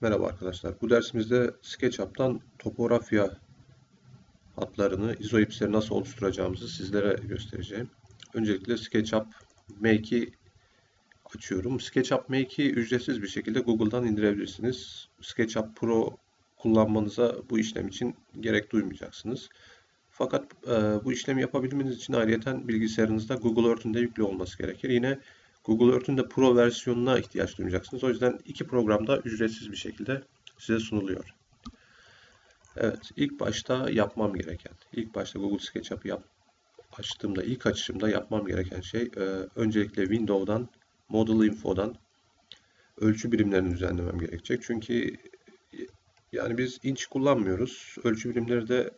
Merhaba arkadaşlar. Bu dersimizde SketchUp'tan topografya hatlarını, izoipsleri nasıl oluşturacağımızı sizlere göstereceğim. Öncelikle SketchUp Make'i açıyorum. SketchUp Make'i ücretsiz bir şekilde Google'dan indirebilirsiniz. SketchUp Pro kullanmanıza bu işlem için gerek duymayacaksınız. Fakat e, bu işlemi yapabilmeniz için ayrıyeten bilgisayarınızda Google Earth'ün yüklü olması gerekir. Yine Google Earth'ün de Pro versiyonuna ihtiyaç duyacaksınız. O yüzden iki programda ücretsiz bir şekilde size sunuluyor. Evet, ilk başta yapmam gereken, ilk başta Google SketchUp yap, açtığımda, ilk açışımda yapmam gereken şey, e, öncelikle Windows'dan, Model Info'dan ölçü birimlerini düzenlemem gerekecek. Çünkü yani biz inç kullanmıyoruz. Ölçü birimleri de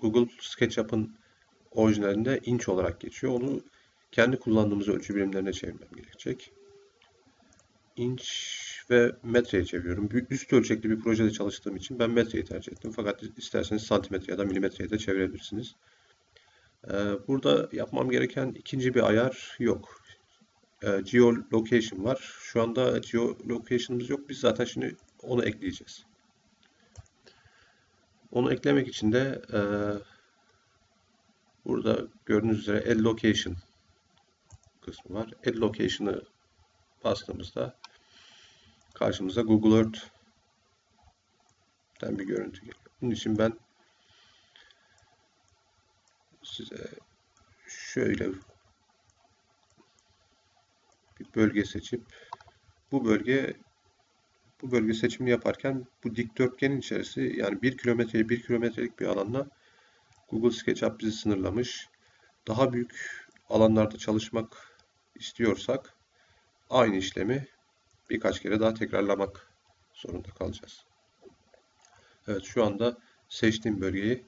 Google SketchUp'ın orijinalinde inç olarak geçiyor. Onu kendi kullandığımız ölçü birimlerine çevirmem gerekecek. İnç ve metreye çeviriyorum. Üst ölçekli bir projede çalıştığım için ben metreyi tercih ettim. Fakat isterseniz santimetre ya da milimetreye de çevirebilirsiniz. Ee, burada yapmam gereken ikinci bir ayar yok. Ee, geolocation var. Şu anda geolocation'ımız yok. Biz zaten şimdi onu ekleyeceğiz. Onu eklemek için de e, burada gördüğünüz üzere add location kısmı var. Add Location'ı bastığımızda karşımıza Google Earth'ten bir görüntü geliyor. Bunun için ben size şöyle bir bölge seçip bu bölge bu bölge seçimini yaparken bu dikdörtgenin içerisi yani 1 kilometreye 1 kilometrelik bir alanda Google SketchUp bizi sınırlamış. Daha büyük alanlarda çalışmak istiyorsak aynı işlemi birkaç kere daha tekrarlamak zorunda kalacağız. Evet şu anda seçtiğim bölgeyi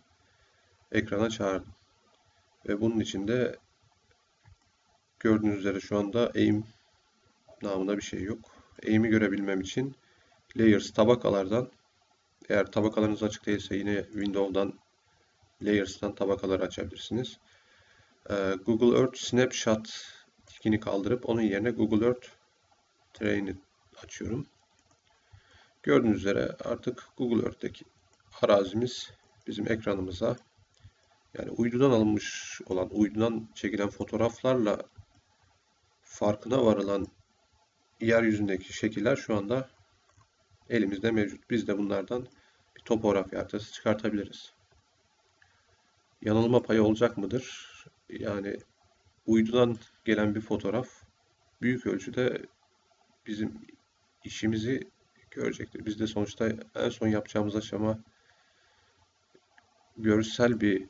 ekrana çağırdım. Ve bunun için de gördüğünüz üzere şu anda aim namında bir şey yok. Aim'i görebilmem için layers tabakalardan eğer tabakalarınız açık değilse yine Windows'dan Layers'tan tabakaları açabilirsiniz. Ee, Google Earth Snapshot tikini kaldırıp onun yerine Google Earth Terrain'i açıyorum. Gördüğünüz üzere artık Google Earth'teki arazimiz bizim ekranımıza yani uydudan alınmış olan, uydudan çekilen fotoğraflarla farkına varılan yeryüzündeki şekiller şu anda elimizde mevcut. Biz de bunlardan bir topografi haritası çıkartabiliriz. Yanılma payı olacak mıdır? Yani uydudan gelen bir fotoğraf büyük ölçüde bizim işimizi görecektir. Biz de sonuçta en son yapacağımız aşama görsel bir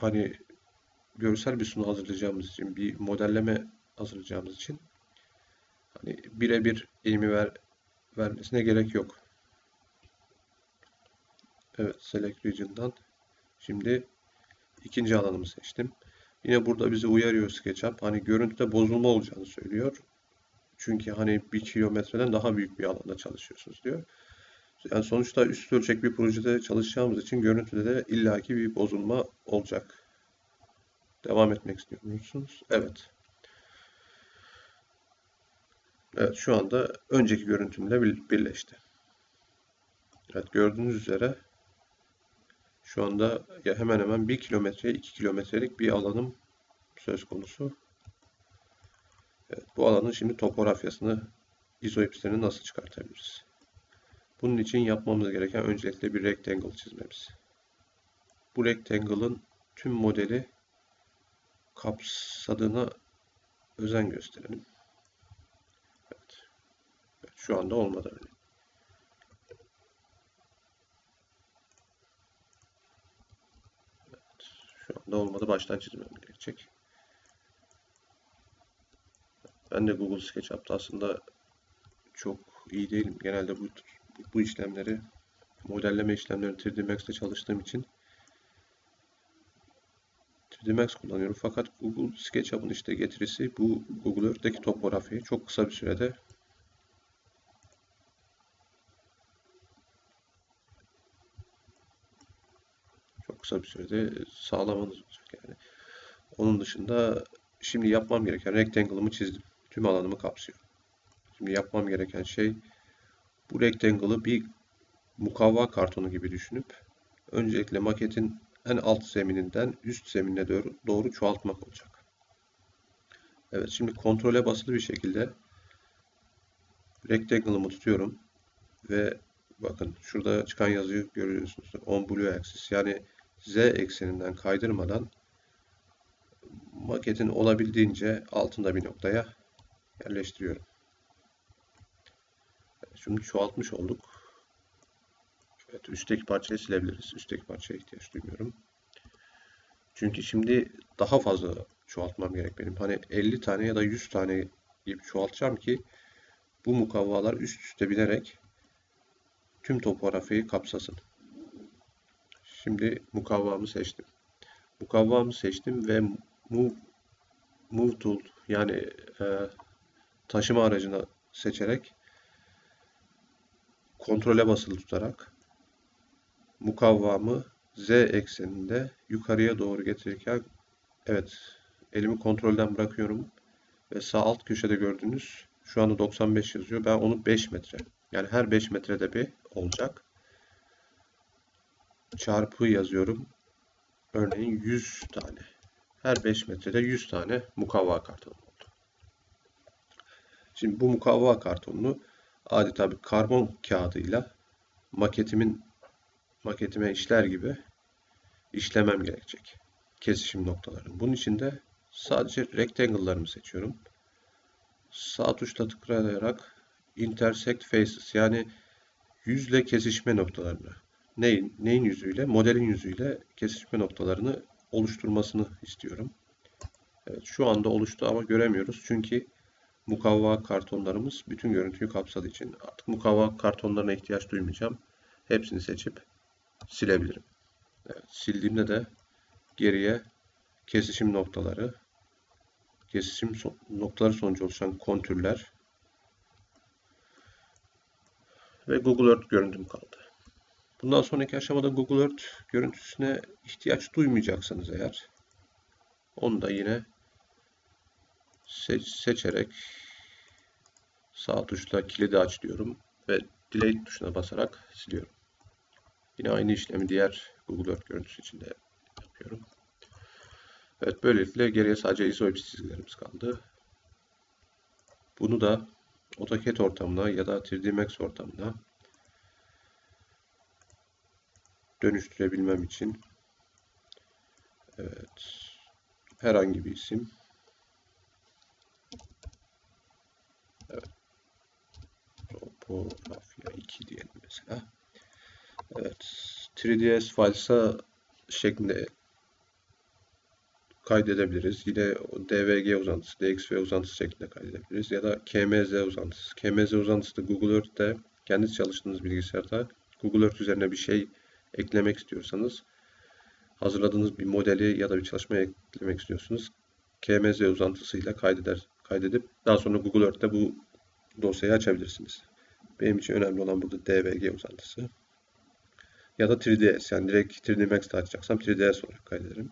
hani görsel bir sunu hazırlayacağımız için, bir modelleme hazırlayacağımız için hani birebir eğimi ver, vermesine gerek yok. Evet, Select Region'dan şimdi ikinci alanımı seçtim. Yine burada bizi uyarıyor SketchUp. Hani görüntüde bozulma olacağını söylüyor. Çünkü hani bir kilometreden daha büyük bir alanda çalışıyorsunuz diyor. Yani sonuçta üst ölçek bir projede çalışacağımız için görüntüde de illaki bir bozulma olacak. Devam etmek istiyor musunuz? Evet. Evet şu anda önceki görüntümle birleşti. Evet gördüğünüz üzere şu anda ya hemen hemen 1 kilometre 2 kilometrelik bir alanım söz konusu. Evet, bu alanın şimdi topografyasını izoipslerini nasıl çıkartabiliriz? Bunun için yapmamız gereken öncelikle bir rectangle çizmemiz. Bu rectangle'ın tüm modeli kapsadığına özen gösterelim. Evet. evet şu anda olmadı öyle. Şu anda olmadı. Baştan çizmem gerekecek. Ben de Google SketchUp'ta aslında çok iyi değilim. Genelde bu, bu işlemleri modelleme işlemlerini 3D Max'te çalıştığım için 3D Max kullanıyorum. Fakat Google SketchUp'ın işte getirisi bu Google Earth'teki topografiyi çok kısa bir sürede kısa bir sürede sağlamanız olacak yani. Onun dışında şimdi yapmam gereken rectangle'ımı çizdim. Tüm alanımı kapsıyor. Şimdi yapmam gereken şey Bu rectangle'ı bir mukavva kartonu gibi düşünüp öncelikle maketin en alt zemininden üst zeminine doğru, doğru çoğaltmak olacak. Evet şimdi kontrole basılı bir şekilde rectangle'ımı tutuyorum ve bakın şurada çıkan yazıyı görüyorsunuz. On blue axis yani z ekseninden kaydırmadan maketin olabildiğince altında bir noktaya yerleştiriyorum. Şimdi çoğaltmış olduk. Evet, üstteki parçayı silebiliriz. Üstteki parçaya ihtiyaç duymuyorum. Çünkü şimdi daha fazla çoğaltmam gerek benim. Hani 50 tane ya da 100 tane gibi çoğaltacağım ki bu mukavvalar üst üste binerek tüm topografyayı kapsasın. Şimdi mukavvamı seçtim. Mukavvamı seçtim ve move, move tool yani e, taşıma aracını seçerek kontrole basılı tutarak mukavvamı z ekseninde yukarıya doğru getirirken evet elimi kontrolden bırakıyorum ve sağ alt köşede gördüğünüz şu anda 95 yazıyor. Ben onu 5 metre yani her 5 metrede bir olacak. Çarpı yazıyorum. Örneğin 100 tane. Her 5 metrede 100 tane mukavva kartonu oldu. Şimdi bu mukavva kartonunu adeta bir karbon kağıdıyla maketimin maketime işler gibi işlemem gerekecek. Kesişim noktalarını. Bunun için de sadece rectangle'larımı seçiyorum. Sağ tuşla tıklayarak intersect faces yani yüzle kesişme noktalarını neyin, neyin yüzüyle? Modelin yüzüyle kesişme noktalarını oluşturmasını istiyorum. Evet, şu anda oluştu ama göremiyoruz. Çünkü mukavva kartonlarımız bütün görüntüyü kapsadığı için artık mukavva kartonlarına ihtiyaç duymayacağım. Hepsini seçip silebilirim. Evet, sildiğimde de geriye kesişim noktaları, kesişim noktaları sonucu oluşan kontürler ve Google Earth görüntüm kaldı. Bundan sonraki aşamada Google Earth görüntüsüne ihtiyaç duymayacaksanız eğer onu da yine seç, seçerek sağ tuşla kilidi aç diyorum ve delete tuşuna basarak siliyorum. Yine aynı işlemi diğer Google Earth görüntüsü için de yapıyorum. Evet böylelikle geriye sadece ISO çizgilerimiz kaldı. Bunu da AutoCAD ortamına ya da 3D Max ortamına dönüştürebilmem için evet herhangi bir isim evet topografya 2 diyelim mesela evet 3ds files'a şeklinde kaydedebiliriz. Yine DVG uzantısı, DXV uzantısı şeklinde kaydedebiliriz. Ya da KMZ uzantısı. KMZ uzantısı da Google Earth'te kendi çalıştığınız bilgisayarda Google Earth üzerine bir şey eklemek istiyorsanız hazırladığınız bir modeli ya da bir çalışmaya eklemek istiyorsunuz. KMZ uzantısıyla kaydeder, kaydedip daha sonra Google Earth'te bu dosyayı açabilirsiniz. Benim için önemli olan burada DVG uzantısı. Ya da 3ds yani direkt 3D Max'te açacaksam 3ds olarak kaydederim.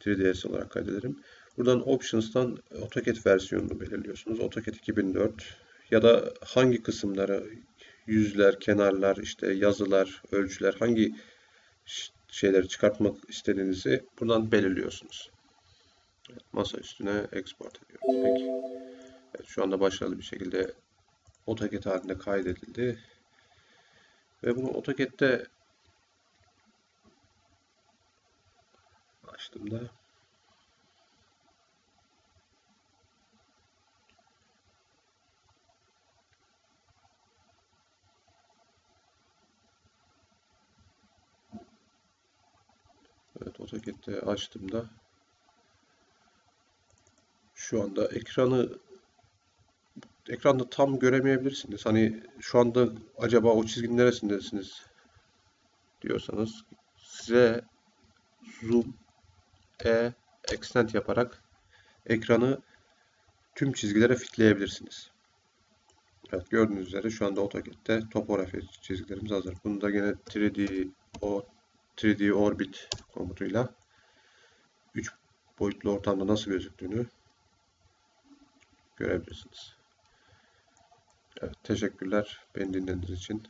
3ds olarak kaydederim. Buradan Options'tan AutoCAD versiyonunu belirliyorsunuz. AutoCAD 2004 ya da hangi kısımları yüzler, kenarlar, işte yazılar, ölçüler hangi şeyleri çıkartmak istediğinizi buradan belirliyorsunuz. Evet, masa üstüne export ediyoruz. Peki. Evet, şu anda başarılı bir şekilde AutoCAD halinde kaydedildi. Ve bunu AutoCAD'de açtığımda AutoCAD'de açtığımda şu anda ekranı ekranda tam göremeyebilirsiniz. Hani şu anda acaba o çizginin neresindesiniz diyorsanız size zoom e extend yaparak ekranı tüm çizgilere fitleyebilirsiniz. Evet gördüğünüz üzere şu anda AutoCAD'de topografi çizgilerimiz hazır. Bunu da yine 3D o 3D Orbit komutuyla 3 boyutlu ortamda nasıl gözüktüğünü görebilirsiniz. Evet, teşekkürler beni dinlediğiniz için.